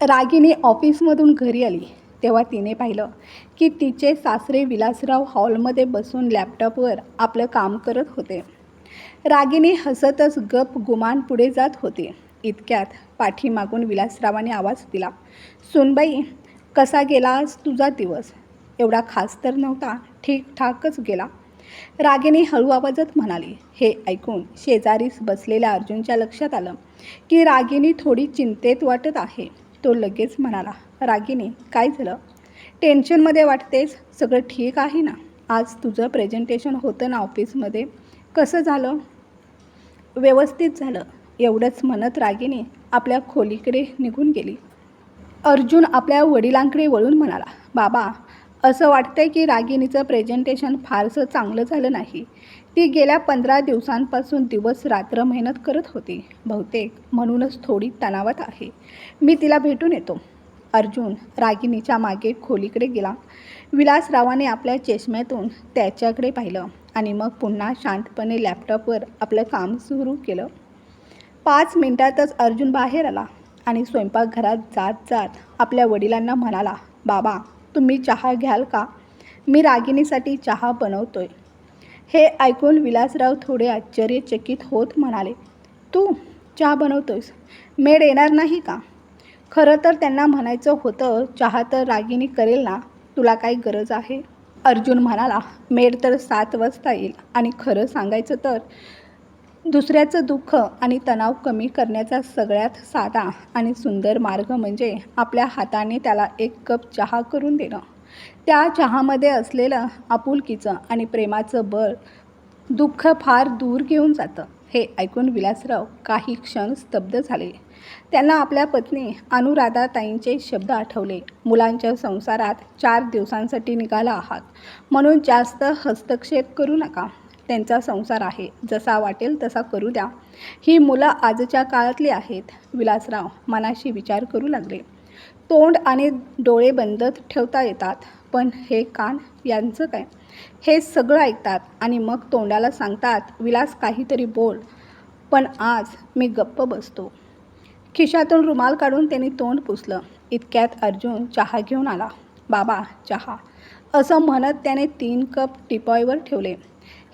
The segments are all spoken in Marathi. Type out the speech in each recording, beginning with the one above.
रागिनी ऑफिसमधून घरी आली. तेव्हा तिने पाहिलं की तिचे सासरे विलासराव हॉलमध्ये बसून लॅपटॉपवर आपलं काम करत होते. रागिनी हसतच गप गुमान पुढे जात होते. इतक्यात पाठीमागून विलासरावाने आवाज दिला सुनबाई कसा गेलास तुझा दिवस? एवढा खास तर नव्हता ठीकठाकच गेला. रागिनी हळू आवाजात म्हणाली हे ऐकून शेजारीस बसलेल्या अर्जुनच्या लक्षात आलं की रागिनी थोडी चिंतेत वाटत आहे. तो लगेच म्हणाला रागीने काय झालं? टेन्शनमध्ये वाटतेस? सगळं ठीक आहे ना? आज तुझं प्रेझेंटेशन होतं ना ऑफिसमध्ये? कसं झालं? व्यवस्थित झालं. एवढंच म्हणत रागीने आपल्या खोलीकडे निघून गेली. अर्जुन आपल्या वडिलांकडे वळून म्हणाला बाबा असं वाटतंय की रागिणीचं प्रेझेंटेशन फारसं चांगलं झालं नाही. ती गेल्या पंधरा दिवसांपासून दिवस रात्र मेहनत करत होती. बहुतेक म्हणूनच थोडी तणावात आहे. मी तिला भेटून येतो. अर्जुन रागिणीच्या मागे खोलीकडे गेला. विलासरावाने आपल्या चष्म्यातून त्याच्याकडे पाहिलं आणि मग पुन्हा शांतपणे लॅपटॉपवर आपलं काम सुरू केलं. पाच मिनिटातच अर्जुन बाहेर आला आणि स्वयंपाकघरात जात जात आपल्या वडिलांना म्हणाला बाबा तुम्ही चहा घ्याल का? मी रागिणीसाठी चहा बनवतोय. हे ऐकून विलासराव थोडे आश्चर्यचकित होत म्हणाले तू चहा बनवतोयस? मेड येणार नाही का? खरं तर त्यांना म्हणायचं होतं चहा तर रागिनी करेल ना तुला काय गरज आहे? अर्जुन म्हणाला मेड तर सात वाजता येईल आणि खरं सांगायचं तर दुसऱ्याचं दुःख आणि तणाव कमी करण्याचा सगळ्यात साधा आणि सुंदर मार्ग म्हणजे आपल्या हाताने त्याला एक कप चहा करून देणं. त्या चहामध्ये असलेलं आपुलकीचं आणि प्रेमाचं बळ दुःख फार दूर घेऊन जातं हे ऐकून विलासराव काही क्षण स्तब्ध झाले. त्यांना आपल्या पत्नी अनुराधाताईंचे शब्द आठवले. मुलांच्या संसारात चार दिवसांसाठी निघाला आहात. म्हणून जास्त हस्तक्षेप करू नका. त्यांचा संसार आहे. जसा वाटेल तसा करू द्या. ही मुलं आजच्या काळातली आहेत. विलासराव मनाशी विचार करू लागले. तोंड आणि डोळे बंद ठेवता येतात. पण हे कान यांचं काय? हे सगळं ऐकतात आणि मग तोंडाला सांगतात विलास काहीतरी बोल. पण आज मी गप्प बसतो. खिशातून रुमाल काढून त्यांनी तोंड पुसलं. इतक्यात अर्जुन चहा घेऊन आला. बाबा चहा. असं म्हणत त्याने तीन कप टिपॉयवर ठेवले.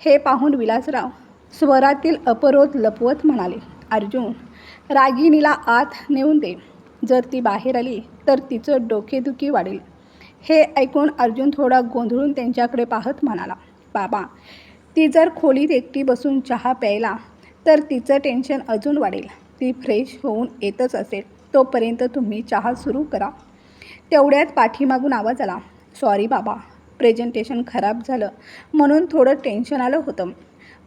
हे पाहून विलासराव स्वरातील अपरोध लपवत म्हणाले अर्जुन रागिणीला आत नेऊन दे. जर ती बाहेर आली तर तिचं डोकेदुखी वाढेल. हे ऐकून अर्जुन थोडा गोंधळून त्यांच्याकडे पाहत म्हणाला बाबा ती जर खोलीत एकटी बसून चहा प्यायला तर तिचं टेन्शन अजून वाढेल. ती फ्रेश होऊन येतच असेल. तोपर्यंत तुम्ही चहा सुरू करा. तेवढ्यात पाठीमागून आवाज आला सॉरी बाबा प्रेझेंटेशन खराब झालं. म्हणून थोडं टेन्शन आलं होतं.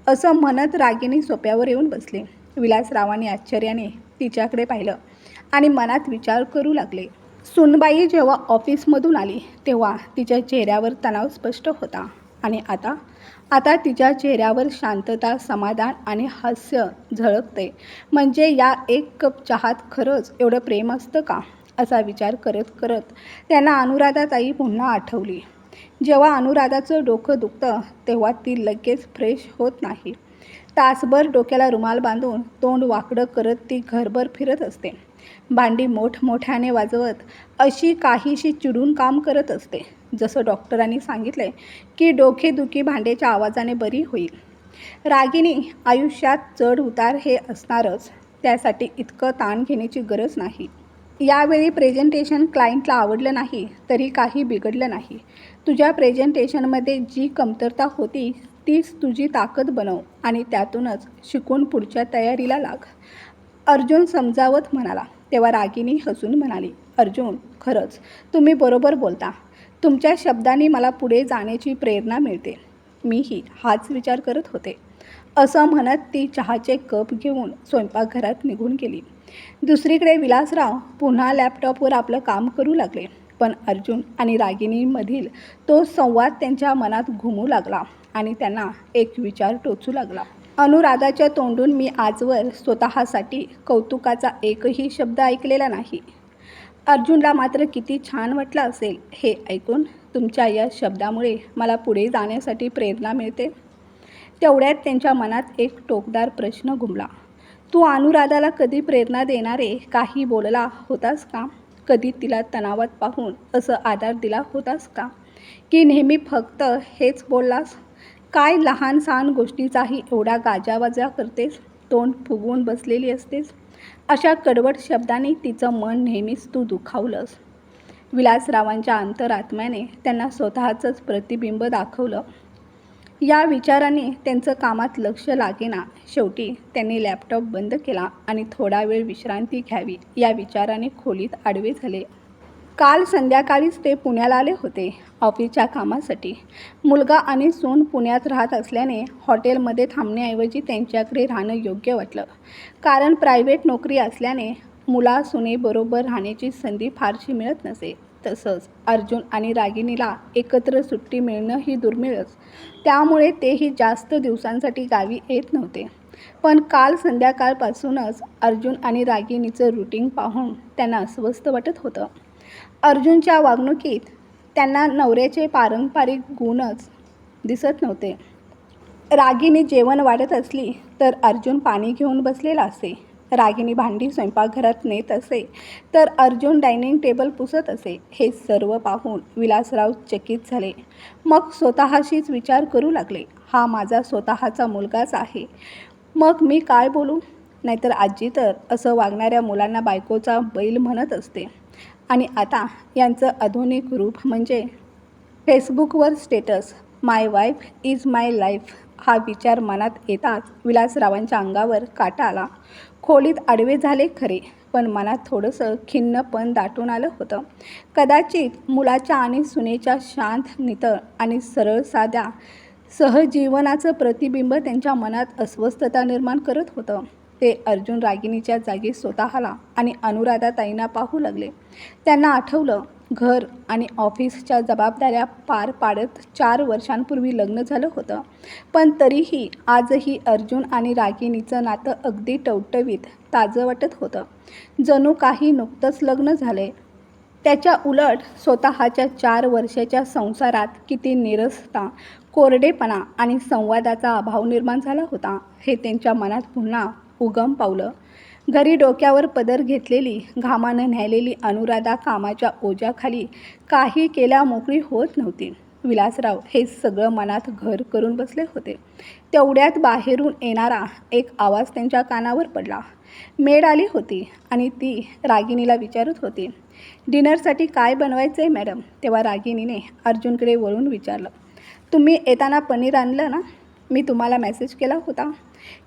असं म्हणत रागिनी सोप्यावर येऊन बसले. विलासरावाने आश्चर्याने तिच्याकडे पाहिलं आणि मनात विचार करू लागले. सुनबाई जेव्हा ऑफिसमधून आली तेव्हा तिच्या चेहऱ्यावर तणाव स्पष्ट होता आणि आता आता तिच्या चेहऱ्यावर शांतता समाधान आणि हास्य झळकते. म्हणजे या एक कप चहात खरंच एवढं प्रेम असतं का? असा विचार करत करत त्यांना अनुराधाताई पुन्हा आठवली. जेव्हा अनुराधाचं डोकं दुखतं तेव्हा ती लगेच फ्रेश होत नाही. तासभर डोक्याला रुमाल बांधून तोंड वाकडं करत ती घरभर फिरत असते. भांडी मोठमोठ्याने वाजवत अशी काहीशी चिडून काम करत असते. जसं डॉक्टरांनी सांगितले की डोकेदुखी भांड्याच्या आवाजाने बरी होईल. रागिनी आयुष्यात चढ उतार हे असणारच. त्यासाठी इतकं ताण घेण्याची गरज नाही. यावेळी प्रेझेंटेशन क्लायंटला आवडलं नाही तरी काही बिघडलं नाही. तुझ्या प्रेझेंटेशनमध्ये जी कमतरता होती तीच तुझी ताकद बनव आणि त्यातूनच शिकून पुढच्या तयारीला लाग. अर्जुन समजावत म्हणाला. तेव्हा रागिनी हसून म्हणाली अर्जुन खरंच तुम्ही बरोबर बोलता. तुमच्या शब्दांनी मला पुढे जाण्याची प्रेरणा मिळते. मीही हाच विचार करत होते. असं म्हणत ती चहाचे कप घेऊन स्वयंपाकघरात निघून गेली. दुसरीकडे विलासराव पुन्हा लॅपटॉपवर आपलं काम करू लागले. पण अर्जुन आणि रागिणीमधील तो संवाद त्यांच्या मनात घुमू लागला आणि त्यांना एक विचार टोचू लागला. अनुराधाच्या तोंडून मी आजवर स्वतःसाठी कौतुकाचा एकही शब्द ऐकलेला नाही. अर्जुनला मात्र किती छान वाटलं असेल हे ऐकून तुमच्या या शब्दामुळे मला पुढे जाण्यासाठी प्रेरणा मिळते. तेवढ्यात त्यांच्या मनात एक टोकदार प्रश्न घुमला. तू अनुराधाला कधी प्रेरणा देणारे काही बोलला होतास का? कधी तिला तणावात पाहून असं आधार दिला होतास का? की नेहमी फक्त हेच बोललास? काय लहान सहान गोष्टीचाही एवढा गाजावाजा करतेस? तोंड फुगवून बसलेली असतेस? अशा कडवट शब्दांनी तिचं मन नेहमीच तू दुखावलंस. विलासरावांच्या अंतरात्म्याने त्यांना स्वतःचंच प्रतिबिंब दाखवलं. या विचाराने त्यांचं कामात लक्ष लागेना. शेवटी त्यांनी लॅपटॉप बंद केला आणि थोडा वेळ विश्रांती घ्यावी या विचाराने खोलीत आडवे झाले. काल संध्याकाळीच ते पुण्याला आले होते ऑफिसच्या कामासाठी. मुलगा आणि सून पुण्यात राहत असल्याने हॉटेलमध्ये थांबण्याऐवजी त्यांच्याकडे राहणं योग्य वाटलं. कारण प्रायव्हेट नोकरी असल्याने मुला सुनेबरोबर राहण्याची संधी फारशी मिळत नसे. तसंच अर्जुन आणि रागिनीला एकत्र सुट्टी मिळणं ही दुर्मिळच. त्यामुळे तेही जास्त दिवसांसाठी गावी येत नव्हते. पण काल संध्याकाळपासूनच अर्जुन आणि रागिनीचं रुटीन पाहून त्यांना अस्वस्थ वाटत होतं. अर्जुनच्या वागणुकीत त्यांना नवऱ्याचे पारंपरिक गुणच दिसत नव्हते. रागिनी जेवण वाढत असली तर अर्जुन पाणी घेऊन बसलेला असे. रागिनी भांडी स्वयंपाकघरात नेत असे. तर अर्जुन डायनिंग टेबल पुसत असे. हे सर्व पाहून विलासराव चकित झाले. मग स्वतःशीच विचार करू लागले. हा माझा स्वतःचा मुलगाच आहे. मग मी काय बोलू? नाहीतर आजी तर असं वागणाऱ्या मुलांना बायकोचा बैल म्हणत असते. आणि आता यांचं आधुनिक रूप म्हणजे फेसबुकवर status. My wife is my life. हा विचार मनात येताच विलासरावांच्या अंगावर काटा आला. खोलीत आडवे झाले खरे पण मनात थोडंसं खिन्नपण दाटून आलं होतं. कदाचित मुलाच्या आणि सुनेच्या शांत नितळ आणि सरळ साध्या सहजीवनाचं प्रतिबिंब त्यांच्या मनात अस्वस्थता निर्माण करत होतं. ते अर्जुन रागिणीच्या जागी स्वतःला आणि अनुराधाताईंना पाहू लागले. त्यांना आठवलं घर आणि ऑफिसच्या जबाबदाऱ्या पार पाडत चार वर्षांपूर्वी लग्न झालं होतं. पण तरीही आजही अर्जुन आणि रागिणीचं नातं अगदी टवटवीत ताजं वाटत होतं. जणू काही नुकतंच लग्न झाले. त्याच्या उलट स्वतःच्या चार वर्षाच्या संसारात किती निरसता कोरडेपणा आणि संवादाचा अभाव निर्माण झाला होता हे त्यांच्या मनात पुन्हा उगम पावलं. घरी डोक्यावर पदर घेतलेली घामानं न्यायलेली अनुराधा कामाच्या ओझ्याखाली काही केल्या मोकळी होत नव्हती. विलासराव हे सगळं मनात घर करून बसले होते. तेवढ्यात बाहेरून येणारा एक आवाज त्यांच्या कानावर पडला. मेड आली होती आणि ती रागिणीला विचारत होती डिनरसाठी काय बनवायचं आहे मॅडम? तेव्हा रागिणीने अर्जुनकडे वळून विचारलं तुम्ही येताना पनीर आणलं ना? मी तुम्हाला मेसेज केला होता.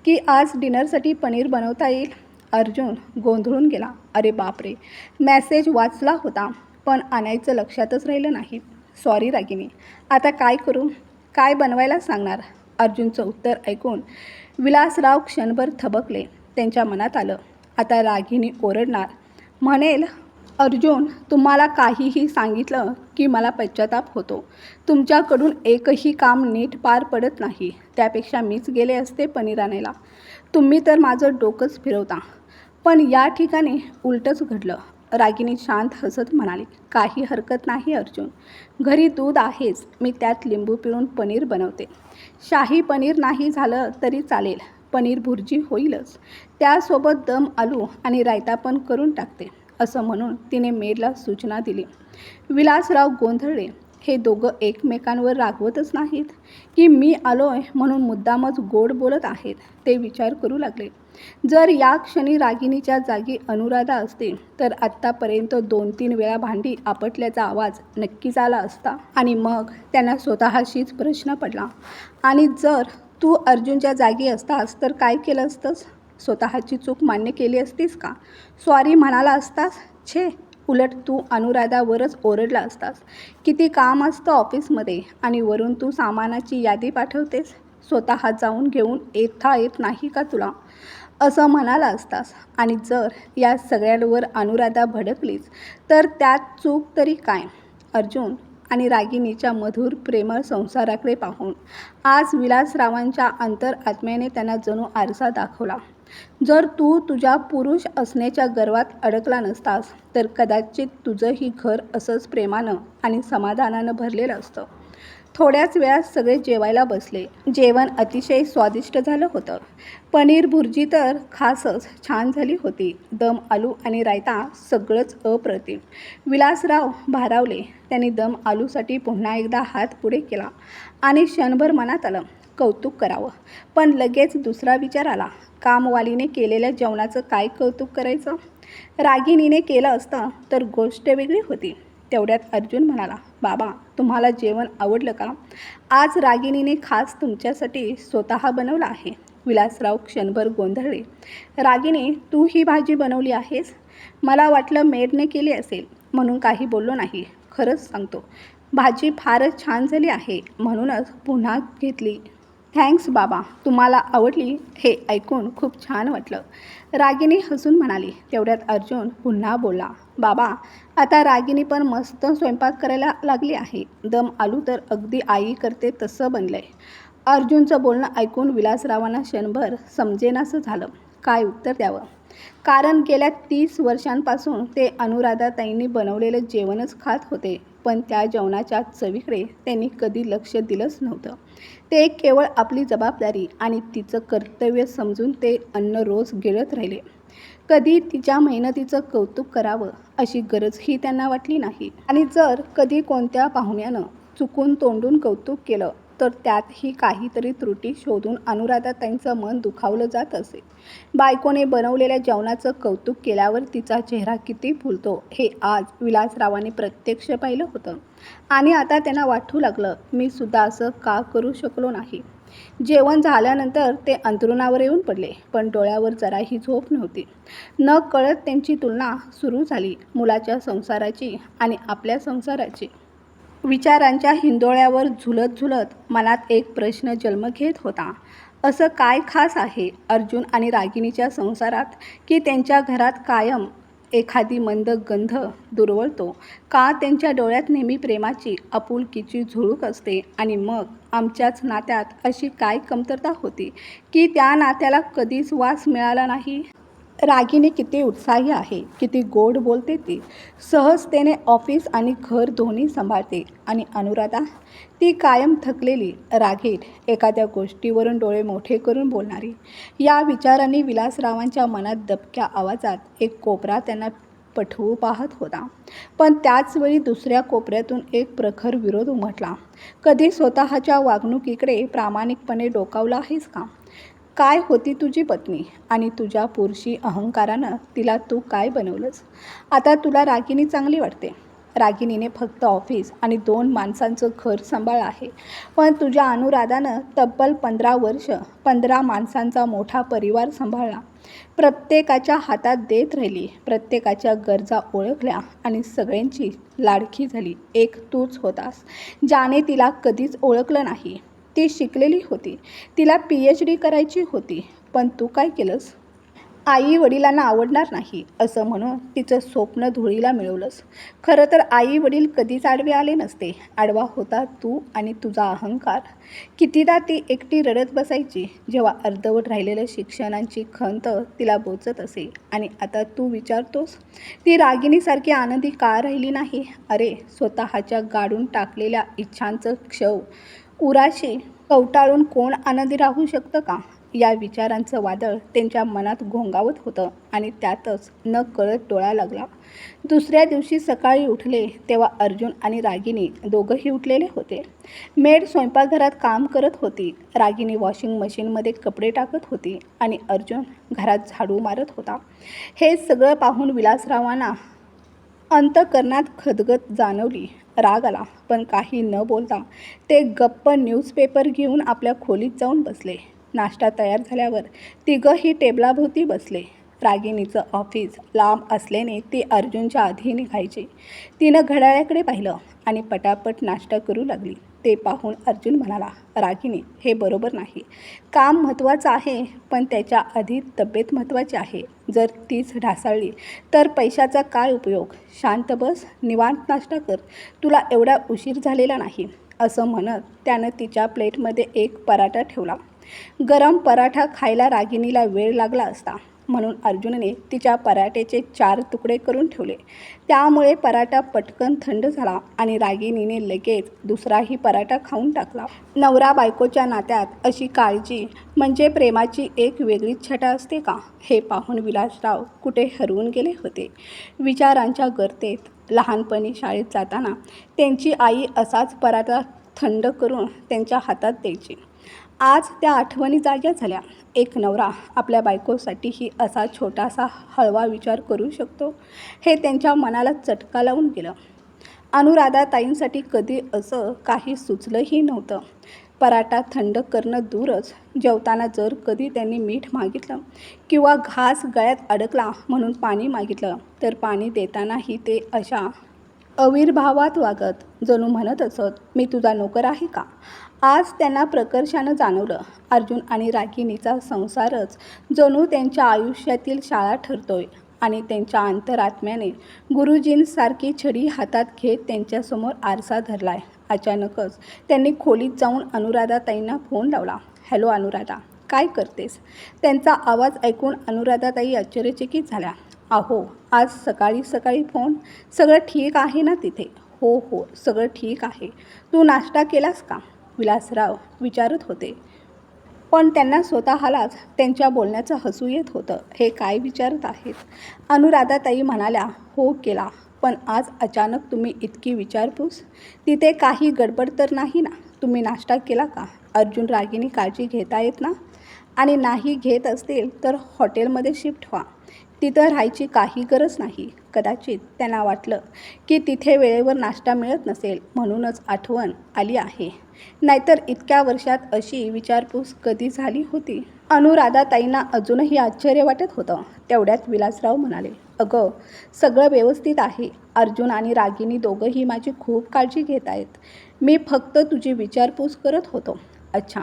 की आज डिनरसाठी पनीर बनवता येईल? अर्जुन गोंधळून गेला. अरे बापरे. मॅसेज वाचला होता पण आणायचं लक्षातच राहिलं नाही. सॉरी रागिनी. आता काय करू? काय बनवायला सांगणार? अर्जुनचं उत्तर ऐकून विलासराव क्षणभर थबकले. त्यांच्या मनात आलं आता रागिनी ओरडणार. म्हणेल अर्जुन तुम्हाला काहीही सांगितलं की मला पश्चाताप होतो. तुमच्याकडून एकही काम नीट पार पडत नाही. त्यापेक्षा मीच गेले असते पनीर आणायला तुम्ही तर माझं डोकंच फिरवता. पण या ठिकाणी उलटंच घडलं. रागिनी शांत हसत म्हणाली काही हरकत नाही अर्जुन. घरी दूध आहेच. मी त्यात लिंबू पिळून पनीर बनवते. शाही पनीर नाही झालं तरी चालेल. पनीर भुर्जी होईलच. त्यासोबत दम आलू आणि रायता पण करून टाकते. असं म्हणून तिने मेरला सूचना दिली. विलासराव गोंधळले. हे दोघं एकमेकांवर रागवतच नाहीत. की मी आलोय म्हणून मुद्दामच गोड बोलत आहेत ते विचार करू लागले. जर या क्षणी रागिणीच्या जागी अनुराधा असते तर आत्तापर्यंत दोन तीन वेळा भांडी आपटल्याचा आवाज नक्कीच आला असता. आणि मग त्यांना स्वतःशीच प्रश्न पडला. आणि जर तू अर्जुनच्या जागी असतास तर काय केलं असतंस? स्वतःची चूक मान्य केली असतीस का? स्वारी म्हणाला असतास छे उलट तू अनुराधावरच ओरडला असतास. किती काम असतं ऑफिसमध्ये आणि वरून तू सामानाची यादी पाठवतेस? स्वतः जाऊन घेऊन येता येत नाही का तुला? असं म्हणाला असतास. आणि जर या सगळ्यांवर अनुराधा भडकलीच तर त्यात चूक तरी काय? अर्जुन आणि रागिनीच्या मधुर प्रेमळ संसाराकडे पाहून. आज विलासरावांच्या अंतर आत्म्याने त्यांना जणू आरसा दाखवला. जर तू तुझ्या पुरुष असण्याच्या गर्वात अडकला नसतास तर कदाचित तुझंही घर असंच प्रेमानं आणि समाधानानं भरलेलं असतं. थोड्याच वेळात सगळे जेवायला बसले. जेवण अतिशय स्वादिष्ट झालं होतं. पनीर भुर्जी तर खासच छान झाली होती. दम आलू आणि रायता सगळंच अप्रतिम. विलासराव भारावले. त्यांनी दम आलूसाठी पुन्हा एकदा हात पुढे केला आणि क्षणभर मनात आलं. कौतुक करावं. पण लगेच दुसरा विचार आला कामवालीने केलेल्या जेवणाचं काय कौतुक करायचं? रागिणीने केलं असतं तर गोष्ट वेगळी होती. तेवढ्यात अर्जुन म्हणाला बाबा तुम्हाला जेवण आवडलं का? आज रागिणीने खास तुमच्यासाठी स्वतः बनवलं आहे. विलासराव क्षणभर गोंधळले. रागिनी तू ही भाजी बनवली आहेस? मला वाटलं मेडने केली असेल म्हणून काही बोललो नाही. खरंच सांगतो भाजी फारच छान झाली आहे म्हणूनच पुन्हा घेतली. थँक्स बाबा तुम्हाला आवडली हे ऐकून खूप छान वाटलं. रागिनी हसून म्हणाली तेवढ्यात अर्जुन पुन्हा बोला बाबा आता रागिनी पण मस्त स्वयंपाक करायला लागली आहे. दम आलू तर अगदी आई करते तसं बनलं आहे अर्जुनचं बोलणं ऐकून विलासरावांना क्षणभर समजेनासं झालं. काय उत्तर द्यावं? कारण गेल्या तीस वर्षांपासून ते अनुराधाताईंनी बनवलेलं जेवणच खात होते पण त्या जेवणाच्या चवीकडे त्यांनी कधी लक्ष दिलंच नव्हतं. ते केवळ आपली जबाबदारी आणि तिचं कर्तव्य समजून ते अन्न रोज गिळत राहिले. कधी तिच्या मेहनतीचं कौतुक करावं अशी गरजही त्यांना वाटली नाही. आणि जर कधी कोणत्या पाहुण्यानं चुकून तोंडून कौतुक केलं तर त्यातही काहीतरी त्रुटी शोधून अनुराधाताईंचं मन दुखावलं जात असे. बायकोने बनवलेल्या जेवणाचं कौतुक केल्यावर तिचा चेहरा किती फुलतो हे आज विलासरावाने प्रत्यक्ष पाहिलं होतं. आणि आता त्यांना वाटू लागलं मी सुद्धा असं का करू शकलो नाही. जेवण झाल्यानंतर ते अंतरुणावर येऊन पडले पण डोळ्यावर जराही झोप नव्हती. न कळत त्यांची तुलना सुरू झाली मुलाच्या संसाराची आणि आपल्या संसाराची. विचारांच्या हिंदोळ्यावर झुलत झुलत मनात एक प्रश्न जन्म घेत होता. असं काय खास आहे अर्जुन आणि रागिणीच्या संसारात की त्यांच्या घरात कायम एखादी मंद गंध दुर्वळतो? का त्यांच्या डोळ्यात नेहमी प्रेमाची आपुलकीची झुळूक असते? आणि मग आमच्याच नात्यात अशी काय कमतरता होती की त्या नात्याला कधीच वास मिळाला नाही? रागीने किती उत्साही आहे किती गोड बोलते ती. सहजतेने ऑफिस आणि घर दोन्ही सांभाळते. आणि अनुराधा ती कायम थकलेली रागीट एखाद्या गोष्टीवरून डोळे मोठे करून बोलणारी. या विचारांनी विलासरावांच्या मनात दबक्या आवाजात एक कोपरा त्यांना पठवू पाहत होता. पण त्याचवेळी दुसऱ्या कोपऱ्यातून एक प्रखर विरोध उमटला. कधी स्वतःच्या वागणुकीकडे प्रामाणिकपणे डोकावला आहेस का? काय होती तुझी पत्नी? आणि तुझ्या पुरुषी अहंकारानं तिला तू काय बनवलंस? आता तुला रागिनी चांगली वाटते. रागिनीने फक्त ऑफिस आणि दोन माणसांचं घर सांभाळ आहे. पण तुझ्या अनुराधानं तब्बल पंधरा वर्ष पंधरा माणसांचा मोठा परिवार सांभाळला. प्रत्येकाच्या हातात देत राहिली प्रत्येकाच्या गरजा ओळखल्या आणि सगळ्यांची लाडकी झाली. एक तूच होतास ज्याने तिला कधीच ओळखलं नाही. ती शिकलेली होती. तिला पी एच डी करायची होती. पण तू काय केलंस? आई वडिलांना आवडणार नाही असं म्हणून तिचं स्वप्न धुळीला मिळवलंस. खरं तर आई वडील कधीच आडवे आले नसते. आडवा होता तू आणि तुझा अहंकार. कितीदा ती एकटी रडत बसायची जेव्हा अर्धवट राहिलेल्या शिक्षणांची खंत तिला बोचत असे. आणि आता तू विचारतोस ती रागिणीसारखी आनंदी का राहिली नाही? अरे स्वतःच्या गाडून टाकलेल्या इच्छांचं क्षव उराशी कवटाळून कोण आनंदी राहू शकतं का? या विचारांचं वादळ त्यांच्या मनात घोंगावत होतं आणि त्यातच न कळत डोळा लागला. दुसऱ्या दिवशी सकाळी उठले तेव्हा अर्जुन आणि रागिनी दोघंही उठलेले होते. मेड स्वयंपाकघरात काम करत होती. रागिनी वॉशिंग मशीनमध्ये कपडे टाकत होती आणि अर्जुन घरात झाडू मारत होता. हे सगळं पाहून विलासरावांना अंतकरणात खदगत जाणवली राग आला पण काही न बोलता ते गप्प न्यूजपेपर घेऊन आपल्या खोलीत जाऊन बसले. नाश्ता तयार झाल्यावर तिघंही टेबलाभोवती बसले. रागिणीचं ऑफिस लांब असल्याने ती अर्जुनच्या आधी निघायची. तिनं घड्याळ्याकडे पाहिलं आणि पटापट नाश्ता करू लागली. ते पाहून अर्जुन म्हणाला रागिनी हे बरोबर नाही. काम महत्त्वाचं आहे पण त्याच्या आधी तब्येत महत्त्वाची आहे. जर तीच ढासळली तर पैशाचा काय उपयोग? शांत बस निवांत नाश्ता कर. तुला एवढा उशीर झालेला नाही. असं म्हणत त्यानं तिच्या प्लेटमध्ये एक पराठा ठेवला. गरम पराठा खायला रागिनीला वेळ लागला असता. म्हणून अर्जुनने तिच्या पराठ्याचे चार तुकडे करून ठेवले. त्यामुळे पराठा पटकन थंड झाला आणि रागिणीने लगेच दुसराही पराठा खाऊन टाकला. नवरा बायकोच्या नात्यात अशी काळजी म्हणजे प्रेमाची एक वेगळीच छटा असते का? हे पाहून विलासराव कुठे हरवून गेले होते? विचारांच्या गर्तेत लहानपणी शाळेत जाताना त्यांची आई असाच पराठा थंड करून त्यांच्या हातात द्यायची. आज त्या आठवणी जाग्या झाल्या. एक नवरा आपल्या बायकोसाठीही असा छोटासा हळवा विचार करू शकतो हे त्यांच्या मनाला चटका लावून गेलं. अनुराधाताईंसाठी कधी असं काही सुचलंही नव्हतं. पराठा थंड करणं दूरच जेवताना जर कधी त्यांनी मीठ मागितलं किंवा घास गळ्यात अडकला म्हणून पाणी मागितलं तर पाणी देतानाही ते अशा अविर्भावात वागत जणू म्हणत असत मी तुझा नोकर आहे का? आज त्यांना प्रकर्षानं जाणवलं अर्जुन आणि रागिणीचा संसारच जणू त्यांच्या आयुष्यातील शाळा ठरतोय आणि त्यांच्या अंतरात्म्याने गुरुजींसारखी छडी हातात घेत त्यांच्यासमोर आरसा धरलाय. अचानकच त्यांनी खोलीत जाऊन अनुराधाताईंना फोन लावला. हॅलो अनुराधा काय करतेस? त्यांचा आवाज ऐकून अनुराधाताई आश्चर्यचकित झाल्या. अहो आज सकाळी सकाळी फोन सगळं ठीक आहे ना तिथे? हो हो सगळं ठीक आहे. तू नाश्ता केलास का? विलासराव विचारत होते. पण त्यांना स्वतःलाच त्यांच्या बोलण्याचं हसू येत होतं. हे काय विचारत आहेत? अनुराधाताई म्हणाल्या हो केला. पण आज अचानक तुम्ही इतकी विचारपूस? तिथे काही गडबड तर नाही ना? तुम्ही नाश्ता केला का? अर्जुन रागिनी काळजी घेता येत ना? आणि नाही घेत असतील तर हॉटेलमध्ये शिफ्ट व्हा. तिथं राहायची काही गरज नाही. कदाचित त्यांना वाटलं की तिथे वेळेवर नाश्ता मिळत नसेल म्हणूनच आठवण आली आहे. नाहीतर इतक्या वर्षात अशी विचारपूस कधी झाली होती? अनुराधाताईंना अजूनही आश्चर्य वाटत होतं. तेवढ्यात विलासराव म्हणाले अगं सगळं व्यवस्थित आहे. अर्जुन आणि रागिनी दोघंही माझी खूप काळजी घेत आहेत. मी फक्त तुझी विचारपूस करत होतो. अच्छा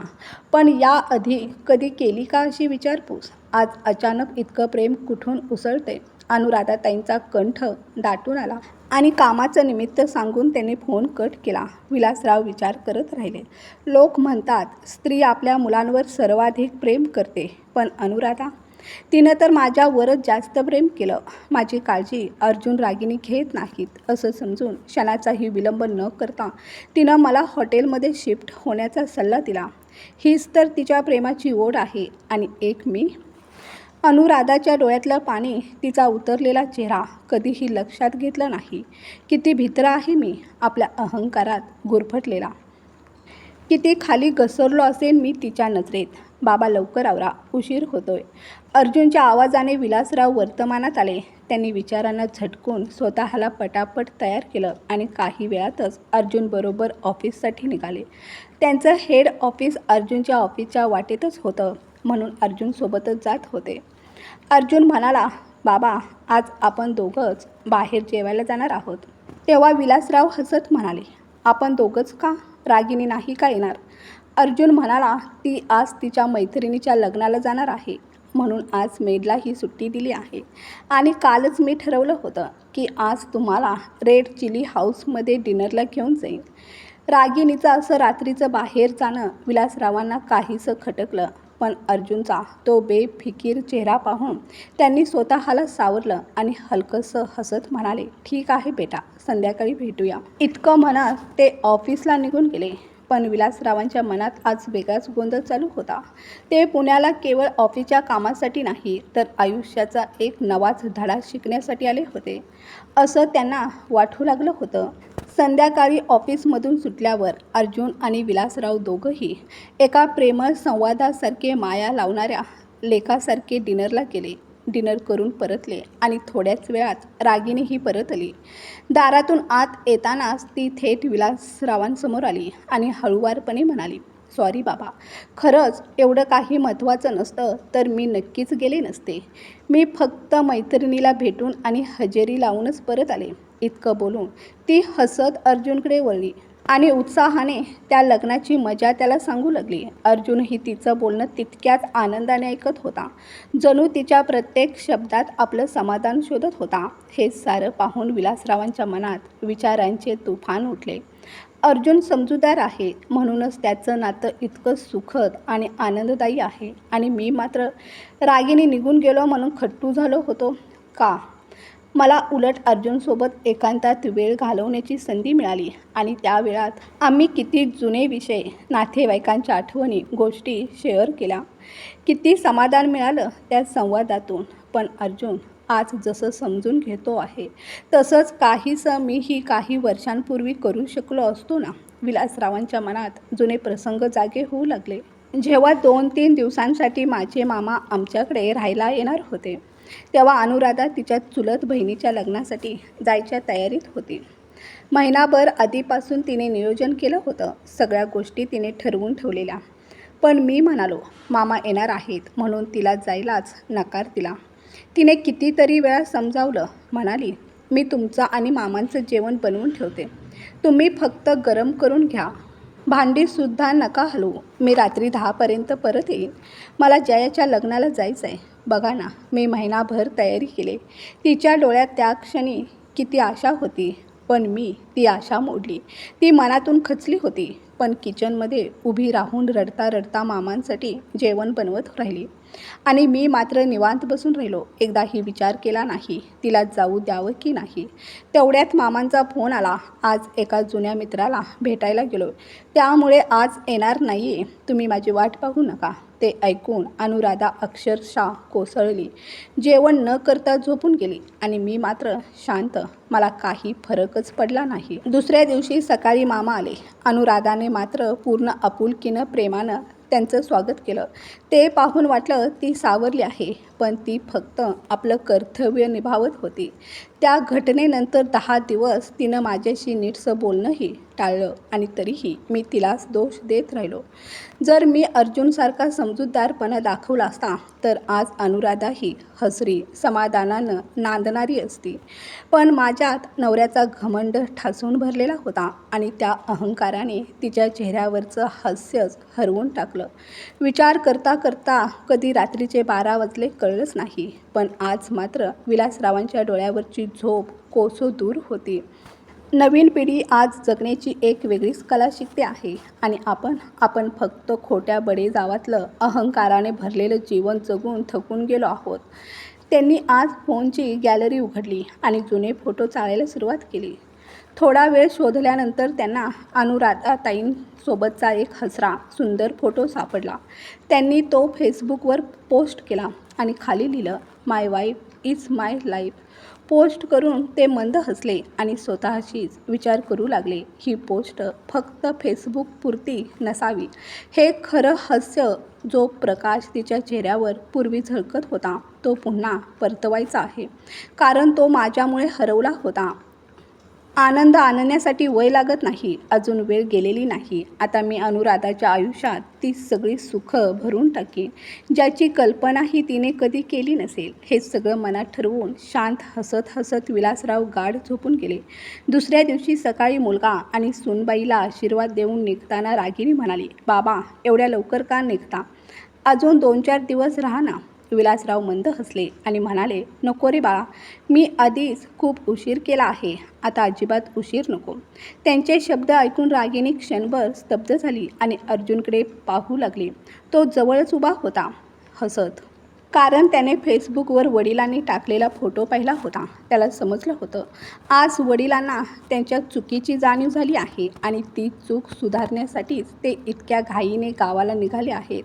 पण याआधी कधी केली का अशी विचारपूस? आज अचानक इतकं प्रेम कुठून उसळते? अनुराधाताईंचा कंठ दाटून आला आणि कामाचं निमित्त सांगून त्यांनी फोन कट केला. विलासराव विचार करत राहिले. लोक म्हणतात स्त्री आपल्या मुलांवर सर्वाधिक प्रेम करते. पण अनुराधा तिनं तर माझ्यावरच जास्त प्रेम केलं. माझी काळजी अर्जुन रागिनी घेत नाहीत. असं समजून क्षणाचाही विलंब न करता तिनं मला हॉटेलमध्ये शिफ्ट होण्याचा सल्ला दिला. हीच तर तिच्या प्रेमाची ओढ आहे. आणि एक मी अनुराधाच्या डोळ्यातलं पाणी तिचा उतरलेला चेहरा कधीही लक्षात घेतला नाही. किती भित्र आहे मी आपल्या अहंकारात गुरफटलेला. किती खाली घसरलो असेल मी तिच्या नजरेत. बाबा लवकर आवरा उशीर होतोय. अर्जुनच्या आवाजाने विलासराव वर्तमानात आले. त्यांनी विचारांना झटकून स्वतःला पटापट तयार केलं आणि काही वेळातच अर्जुन बरोबर ऑफिससाठी निघाले. त्यांचं हेड ऑफिस अर्जुनच्या ऑफिसच्या वाटेतच होतं. म्हणून अर्जुनसोबतच जात होते. अर्जुन म्हणाला बाबा आज आपण दोघंच बाहेर जेवायला जाणार आहोत. तेव्हा विलासराव हसत म्हणाले आपण दोघंच का? रागिनी नाही का येणार? अर्जुन म्हणाला ती आज तिच्या मैत्रिणीच्या लग्नाला जाणार आहे. म्हणून आज मेडला ही सुट्टी दिली आहे. आणि कालच मी ठरवलं होतं की आज तुम्हाला रेड चिली हाऊसमध्ये डिनरला घेऊन जाईन. रागिनीचं असं रात्रीचं बाहेर जाणं विलासरावांना काहीसं खटकलं. पण अर्जुनचा तो बेफिकीर चेहरा पाहून त्यांनी स्वतःला सावरलं आणि हलकंसं हसत म्हणाले ठीक आहे बेटा संध्याकाळी भेटूया. इतकं म्हणत ते ऑफिसला निघून गेले. पण विलासरावांच्या मनात आज वेगळाच गोंधळ चालू होता. ते पुण्याला केवळ ऑफिसच्या कामासाठी नाही तर आयुष्याचा एक नवाच धडा शिकण्यासाठी आले होते. असं त्यांना वाटू लागलं होतं. संध्याकाळी ऑफिसमधून सुटल्यावर अर्जुन आणि विलासराव दोघंही एका प्रेमळ संवादासारखे माया लावणाऱ्या लेखासारखे डिनरला गेले. डिनर करून परतले आणि थोड्याच वेळात रागिनीही परत आली दारातून आत येतानाच ती थेट विलासरावांसमोर आली आणि हळुवारपणे म्हणाली सॉरी बाबा खरंच एवढं काही महत्त्वाचं नसतं तर मी नक्कीच गेले नसते. मी फक्त मैत्रिणीला भेटून आणि हजेरी लावूनच परत आले. इतकं बोलून ती हसत अर्जुनकडे वळली आणि उत्साहाने त्या लग्नाची मजा त्याला सांगू लागली. अर्जुनही तिचं बोलणं तितक्याच आनंदाने ऐकत होता. जणू तिच्या प्रत्येक शब्दात आपलं समाधान शोधत होता. हे सारं पाहून विलासरावांच्या मनात विचारांचे तुफान उठले. अर्जुन समजूदार आहे म्हणूनच त्याचं नातं इतकं सुखद आणि आनंददायी आहे. आणि मी मात्र रागीने निघून गेलो म्हणून खट्टू झालो होतो. का? मला उलट अर्जुनसोबत एकांतात वेळ घालवण्याची संधी मिळाली आणि त्या वेळात आम्ही किती जुने विषय नातेवाईकांच्या आठवणी गोष्टी शेअर केल्या. किती समाधान मिळालं त्या संवादातून पण अर्जुन आज जसं समजून घेतो आहे तसंच काहीसं मीही काही वर्षांपूर्वी करू शकलो असतो ना? विलासरावांच्या मनात जुने प्रसंग जागे होऊ लागले. जेव्हा दोन तीन दिवसांसाठी माझे मामा आमच्याकडे राहायला येणार होते. तेव्हा अनुराधा तिच्या चुलत बहिणीच्या लग्नासाठी जायच्या तयारीत होती. महिनाभर आधीपासून तिने नियोजन केलं होतं. सगळ्या गोष्टी तिने ठरवून ठेवलेल्या. पण मी म्हणालो मामा येणार आहेत म्हणून तिला जायलाच नकार दिला. तिने कितीतरी वेळा समजावलं. म्हणाली मी तुमचं आणि मामांचं जेवण बनवून ठेवते. तुम्ही फक्त गरम करून घ्या. भांडीसुद्धा नका हलवू. मी रात्री दहापर्यंत परत येईन. मला जयाच्या लग्नाला जायचं आहे बघा ना मी महिनाभर तयारी केली. तिच्या डोळ्यात त्या क्षणी किती आशा होती. पण मी ती आशा मोडली. ती मनातून खचली होती. पण किचनमध्ये उभी राहून रडता रडता मामांसाठी जेवण बनवत राहिली. आणि मी मात्र निवांत बसून राहिलो. एकदाही विचार केला नाही तिला जाऊ द्यावं की नाही? तेवढ्यात मामांचा फोन आला. आज एका जुन्या मित्राला भेटायला गेलो. त्यामुळे आज येणार नाही आहे तुम्ही माझी वाट पाहू नका. ते ऐकून अनुराधा अक्षरशः कोसळली. जेवण न करता झोपून गेली आणि मी मात्र शांत. मला काही फरकच पडला नाही. दुसऱ्या दिवशी सकाळी मामा आले. अनुराधाने मात्र पूर्ण आपुलकीनं प्रेमानं त्यांचं स्वागत केलं. ते पाहून वाटलं ती सावरली आहे. पण ती फक्त आपलं कर्तव्य निभावत होती. त्या घटनेनंतर दहा दिवस तिनं माझ्याशी नीटसं बोलणंही टाळलं आणि तरीही मी तिलाच दोष देत राहिलो. जर मी अर्जुनसारखा समजूतदारपणा दाखवला असता तर आज अनुराधाही हसरी समाधानानं नांदणारी असती. पण माझ्यात नवऱ्याचा घमंड ठासून भरलेला होता आणि त्या अहंकाराने तिच्या चेहऱ्यावरचं हास्यच हरवून टाकलं. विचार करता करता कधी रात्रीचे बारा वाजले कळलंच नाही. पण आज मात्र विलासरावांच्या डोळ्यावरची झोप कोसो दूर होती. नवीन पिढी आज जगण्याची एक वेगळीच कला शिकते आहे. आणि आपण आपण फक्त खोट्या बडे जावातलं अहंकाराने भरलेलं जीवन जगून थकून गेलो आहोत. त्यांनी आज फोनची गॅलरी उघडली आणि जुने फोटो चाळायला सुरुवात केली. थोडा वेळ शोधल्यानंतर त्यांना अनुराधाताईंसोबतचा एक हसरा सुंदर फोटो सापडला. त्यांनी तो फेसबुकवर पोस्ट केला. आणि खाली लिहिलं my wife is my life post करून ते मंद हसले आणि स्वतःशीच विचार करू लागले. ही पोस्ट फक्त फेसबुकपुरती नसावी. हे खरं हास्य जो प्रकाश तिच्या चेहऱ्यावर पूर्वी झळकत होता तो पुन्हा परतवायचा आहे. कारण तो माझ्यामुळे हरवला होता. आनंद आणण्यासाठी वय लागत नाही अजून वेळ गेलेली नाही. आता मी अनुराधाच्या आयुष्यात ती सगळी सुख भरून टाकेन ज्याची कल्पनाही तिने कधी केली नसेल. हे सगळं मनात ठरवून शांत हसत हसत विलासराव गाढ झोपून गेले. दुसऱ्या दिवशी सकाळी मुलगा आणि सुनबाईला आशीर्वाद देऊन निघताना रागिनी म्हणाली बाबा एवढ्या लवकर का निघता? अजून दोन चार दिवस राहा ना. विलासराव मंद हसले आणि म्हणाले नको रे बाळा मी आधीच खूप उशीर केला आहे. आता अजिबात उशीर नको. त्यांचे शब्द ऐकून रागिनी क्षणभर स्तब्ध झाली आणि अर्जुनकडे पाहू लागली. तो जवळच उभा होता हसत. कारण त्याने फेसबुकवर वडिलांनी टाकलेला फोटो पाहिला होता. त्याला समजलं होतं आज वडिलांना त्यांच्या चुकीची जाणीव झाली आहे आणि ती चूक सुधारण्यासाठीच ते इतक्या घाईने गावाला निघाले आहेत.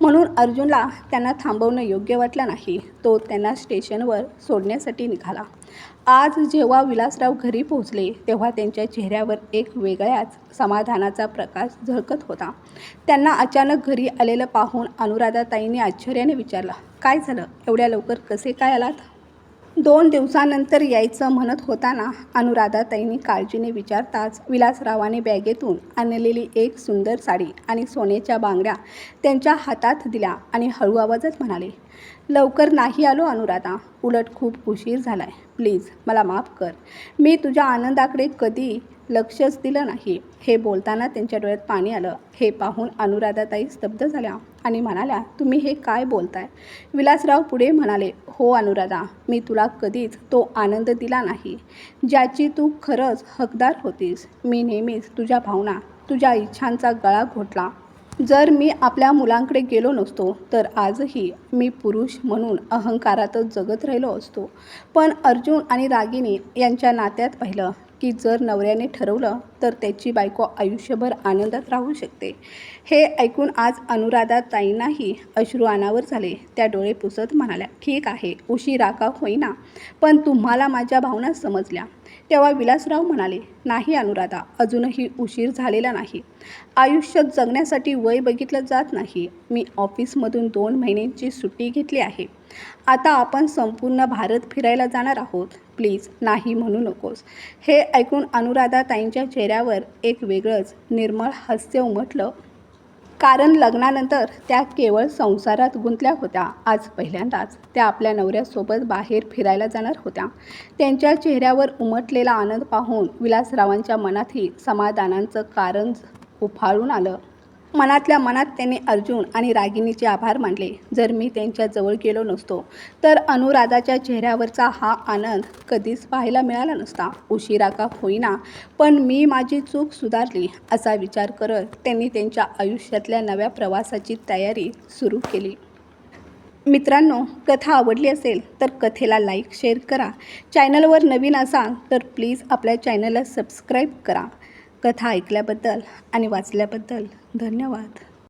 म्हणून अर्जुनला त्यांना थांबवणं योग्य वाटलं नाही. तो त्यांना स्टेशनवर सोडण्यासाठी निघाला. आज जेव्हा विलासराव घरी पोहोचले तेव्हा त्यांच्या चेहऱ्यावर एक वेगळ्याच समाधानाचा प्रकाश झळकत होता. त्यांना अचानक घरी आलेलं पाहून अनुराधाताईंनी आश्चर्याने विचारलं काय झालं? एवढ्या लवकर कसे काय आलात? दोन दिवसानंतर यायचं म्हणत होताना अनुराधाताईंनी काळजीने विचारताच विलासरावाने बॅगेतून आणलेली एक सुंदर साडी आणि सोन्याच्या बांगड्या त्यांच्या हातात दिल्या आणि हळू आवाजात म्हणाले लवकर नाही आलो अनुराधा उलट खूप उशीर झाला आहे प्लीज मला माफ कर. मी तुझ्या आनंदाकडे कधी लक्षच दिलं नाही. हे बोलताना त्यांच्या डोळ्यात पाणी आलं. हे पाहून अनुराधाताई स्तब्ध झाल्या आणि म्हणाल्या तुम्ही हे काय बोलताय? विलासराव पुढे म्हणाले हो अनुराधा मी तुला कधीच तो आनंद दिला नाही. ज्याची तू खरंच हकदार होतीस मी नेहमीच तुझ्या भावना तुझ्या इच्छांचा गळा घोटला. जर मी आपल्या मुलांकडे गेलो नसतो तर आजही मी पुरुष म्हणून अहंकारातच जगत राहिलो असतो. पण अर्जुन आणि रागिनी यांच्या नात्यात पाहिलं की जर नवऱ्याने ठरवलं तर त्याची बायको आयुष्यभर आनंदात राहू शकते. हे ऐकून आज अनुराधा ताईंनाही अश्रू अनावर झाले. त्या डोळे पुसत म्हणाल्या ठीक आहे उशिरा का होईना पण तुम्हाला माझ्या भावना समजल्या. तेव्हा विलासराव म्हणाले नाही अनुराधा अजूनही उशीर झालेला नाही. आयुष्य जगण्यासाठी वय बघितलं जात नाही. मी ऑफिसमधून दोन महिन्यांची सुट्टी घेतली आहे. आता आपण संपूर्ण भारत फिरायला जाणार आहोत. प्लीज नाही म्हणू नकोस. हे ऐकून अनुराधा ताईंच्या चेहऱ्यावर एक वेगळंच निर्मळ हास्य उमटलं. कारण लग्नानंतर त्या केवळ संसारात गुंतल्या होत्या. आज पहिल्यांदाच त्या आपल्या नवऱ्यासोबत बाहेर फिरायला जाणार होत्या. त्यांच्या चेहऱ्यावर उमटलेला आनंद पाहून विलासरावांच्या मनातही समाधानांचं कारण उफाळून आलं. मनातल्या मनात त्यांनी अर्जुन आणि रागिणीचे आभार मानले. जर मी त्यांच्याजवळ गेलो नसतो तर अनुराधाच्या चेहऱ्यावरचा हा आनंद कधीच पाहायला मिळाला नसता. उशिरा का होईना पण मी माझी चूक सुधारली असा विचार करत त्यांनी त्यांच्या आयुष्यातल्या नव्या प्रवासाची तयारी सुरू केली. मित्रांनो कथा आवडली असेल तर कथेला लाईक शेअर करा. चॅनलवर नवीन असाल तर प्लीज आपल्या चॅनलला सबस्क्राईब करा. कथा ऐकल्याबद्दल आणि वाचल्याबद्दल धन्यवाद.